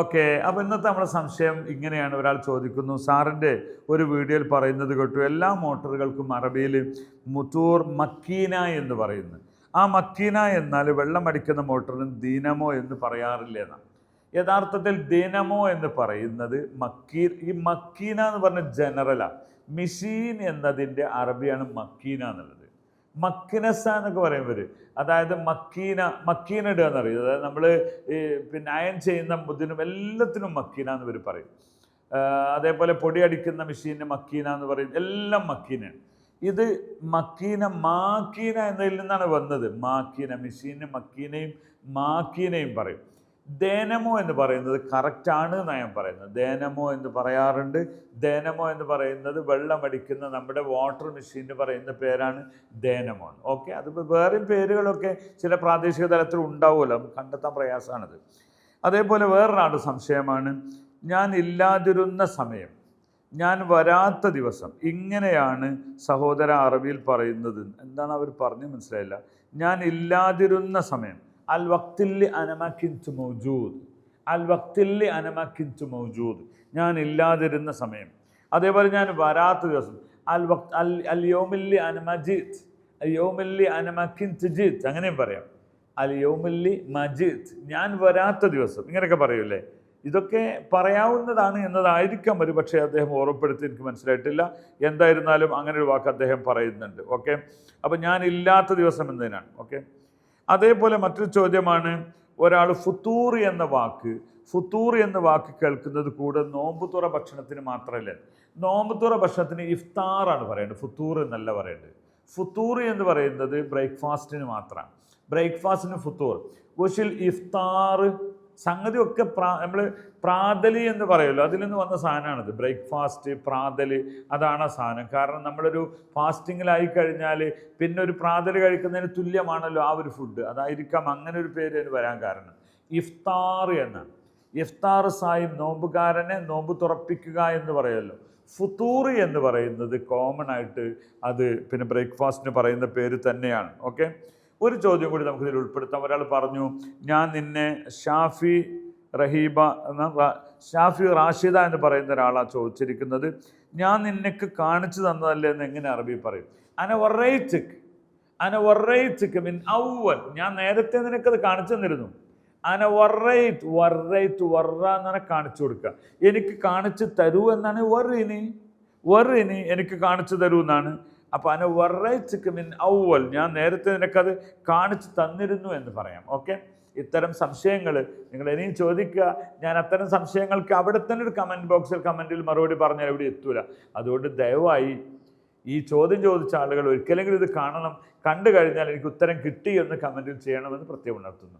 Okay അപ്പോൾ ഇന്നത്തെ നമ്മുടെ സംശയം ഇങ്ങനെയാണ്. ഒരാൾ ചോദിക്കുന്നു സാറിന്റെ ഒരു വീഡിയോയിൽ പറയുന്നത് കേട്ടു എല്ലാ മോട്ടോറുകൾക്കും അറബിയിൽ മുത്തൂർ മക്കീന എന്ന് പറയുന്നു. ആ മക്കീന എന്നാൽ വെള്ളമടിക്കുന്ന മോട്ടറിന് ദീനമോ എന്ന് പറയാറില്ല എന്നാണ് യഥാർത്ഥത്തിൽ ദിനമോ എന്ന് പറയുന്നത് മക്കീ ഈ മക്കീന എന്ന് പറഞ്ഞ ജനറലാണ് മിഷീൻ എന്നതിന്റെ അറബിയാണ് മക്കീന എന്നുള്ളത്. മക്കിനസ എന്നൊക്കെ പറയും ഇവർ അതായത് മക്കീന മക്കീന ഇടുക എന്ന് പറയും അതായത് നമ്മൾ പിന്നെ അയൺ ചെയ്യുന്ന ബുദ്ധിനും എല്ലാത്തിനും മക്കീന എന്ന് ഇവർ പറയും. അതേപോലെ പൊടി അടിക്കുന്ന മെഷീന് മക്കീന എന്ന് പറയും. എല്ലാം മക്കീനയാണ്. ഇത് മക്കീന മാക്കീന എന്നതിൽ നിന്നാണ് വന്നത്. മാക്കീന മെഷീന് മക്കീനയും മാക്കീനയും പറയും. ദേനമോ എന്ന് പറയുന്നത് കറക്റ്റാണ് എന്നാണ് ഞാൻ പറയുന്നത്. ദേനമോ എന്ന് പറയാറുണ്ട്. ദേനമോ എന്ന് പറയുന്നത് വെള്ളമടിക്കുന്ന നമ്മുടെ വാട്ടർ മെഷീന് പറയുന്ന പേരാണ് ദേനമോ ഓക്കെ അത് വേറെ പേരുകളൊക്കെ ചില പ്രാദേശിക തലത്തിൽ ഉണ്ടാവുമല്ലോ. കണ്ടെത്താൻ പ്രയാസമാണത്. അതേപോലെ വേറൊരാളുടെ സംശയമാണ്. ഞാൻ ഇല്ലാതിരുന്ന സമയം ഞാൻ വരാത്ത ദിവസം ഇങ്ങനെയാണ് സഹോദര അറബിയിൽ പറയുന്നത്. എന്താണ് അവർ പറഞ്ഞു മനസ്സിലായില്ല. ഞാൻ ഇല്ലാതിരുന്ന സമയം അൽ വക്തില്ലി അനമക്കിൻതു മൗജൂദ്. അൽ വക്തില്ലി അനമക്കിൻതു മൗജൂദ്. ഞാൻ ഇല്ലാതിരുന്ന സമയം. അതേപോലെ ഞാൻ വരാത്ത ദിവസം. അൽ വക്ത് അൽ അൽ യോമില്ലി അനമജീത്. അൽ യോമില്ലി അനമക്കിൻതു ജീത്. അങ്ങനെയും പറയാം. അൽ യോമില്ലി മജീദ് ഞാൻ വരാത്ത ദിവസം. ഇങ്ങനെയൊക്കെ പറയൂലേ ഇതൊക്കെ പറയാവുന്നതാണ് എന്നതായിരിക്കാം ഒരു പക്ഷേ അദ്ദേഹം ഓർമ്മപ്പെടുത്തി എനിക്ക് മനസ്സിലായിട്ടില്ല. എന്തായിരുന്നാലും അങ്ങനെ ഒരു വാക്ക് അദ്ദേഹം പറയുന്നുണ്ട്. ഓക്കെ? അപ്പം ഞാൻ ഇല്ലാത്ത ദിവസം എന്നതിനാണ്. ഓക്കെ? അതേപോലെ മറ്റൊരു ചോദ്യമാണ്. ഒരാൾ ഫുത്തൂർ എന്ന വാക്ക് ഫുത്തൂർ എന്ന വാക്ക് കേൾക്കുന്നത് കൂടെ നോമ്പുതുറ ഭക്ഷണത്തിന് മാത്രമല്ല. നോമ്പുതുറ ഭക്ഷണത്തിന് ഇഫ്താറാണ് പറയേണ്ടത് ഫുത്തൂർ എന്നല്ല പറയേണ്ടത്. ഫുത്തൂർ എന്ന് പറയുന്നത് ബ്രേക്ക്ഫാസ്റ്റിന് മാത്രമാണ്. ബ്രേക്ക്ഫാസ്റ്റിന് ഫുത്തൂർ ഉഷിൽ ഇഫ്താർ സംഗതി ഒക്കെ പ്രാ നമ്മൾ പ്രാതലി എന്ന് പറയുമല്ലോ അതിൽ നിന്ന് വന്ന സാധനമാണിത്. ബ്രേക്ക്ഫാസ്റ്റ് പ്രാതൽ അതാണ് ആ സാധനം. കാരണം നമ്മളൊരു ഫാസ്റ്റിങ്ങിലായി കഴിഞ്ഞാൽ പിന്നെ ഒരു പ്രാതൽ കഴിക്കുന്നതിന് തുല്യമാണല്ലോ ആ ഒരു ഫുഡ് അതായിരിക്കാം അങ്ങനെ ഒരു പേര് അതിന് വരാൻ കാരണം. ഇഫ്താർ എന്നാണ്. ഇഫ്താർ സാഹിബ് നോമ്പുകാരനെ നോമ്പ് തുറപ്പിക്കുക എന്ന് പറയുമല്ലോ ഫുത്തൂർ എന്ന് പറയുന്നത് കോമൺ ആയിട്ട് അത് പിന്നെ ബ്രേക്ക്ഫാസ്റ്റിന് പറയുന്ന പേര് തന്നെയാണ്. ഓക്കെ ഒരു ചോദ്യം കൂടി നമുക്കിതിൽ ഉൾപ്പെടുത്താം. ഒരാൾ പറഞ്ഞു ഞാൻ നിന്നെ ഷാഫി റഹീബ എന്ന ഷാഫി റാഷിദ എന്ന് പറയുന്ന ഒരാളാണ് ചോദിച്ചിരിക്കുന്നത്. ഞാൻ നിനക്ക് കാണിച്ചു തന്നതല്ലേ എന്ന് എങ്ങനെ അറബി പറയും? അന വറൈറ്റിക് അന വറൈറ്റിക് മീൻ ഔവൽ ഞാൻ നേരത്തെ നിനക്കത് കാണിച്ചു തന്നിരുന്നു. അന വറൈറ്റ് വറൈറ്റ് വറ എന്നാണ് കാണിച്ചു കൊടുക്കുക. എനിക്ക് കാണിച്ചു തരൂ എന്നാണ് വറിനി വറിനി എനിക്ക് കാണിച്ചു തരൂ എന്നാണ്. അപ്പോൾ അന വറൈറ്റ് മിൻ ഔവൽ ഞാൻ നേരത്തെ നിനക്കത് കാണിച്ചു തന്നിരുന്നു എന്ന് പറയാം. ഓക്കെ? ഇത്തരം സംശയങ്ങൾ നിങ്ങൾ ഇനിയും ചോദിക്കുക. ഞാൻ അത്തരം സംശയങ്ങൾക്ക് അവിടെ തന്നെ ഒരു കമന്റ് ബോക്സിൽ കമന്റിൽ മറുപടി പറഞ്ഞാൽ എവിടെ എത്തൂല. അതുകൊണ്ട് ദയവായി ഈ ചോദ്യം ചോദിച്ച ആളുകൾ ഒരിക്കലെങ്കിലും ഇത് കാണണം. കണ്ടു കഴിഞ്ഞാൽ എനിക്ക് ഉത്തരം കിട്ടി എന്ന് കമന്റിൽ ചെയ്യണമെന്ന് പ്രത്യേകം ഉണർത്തുന്നു.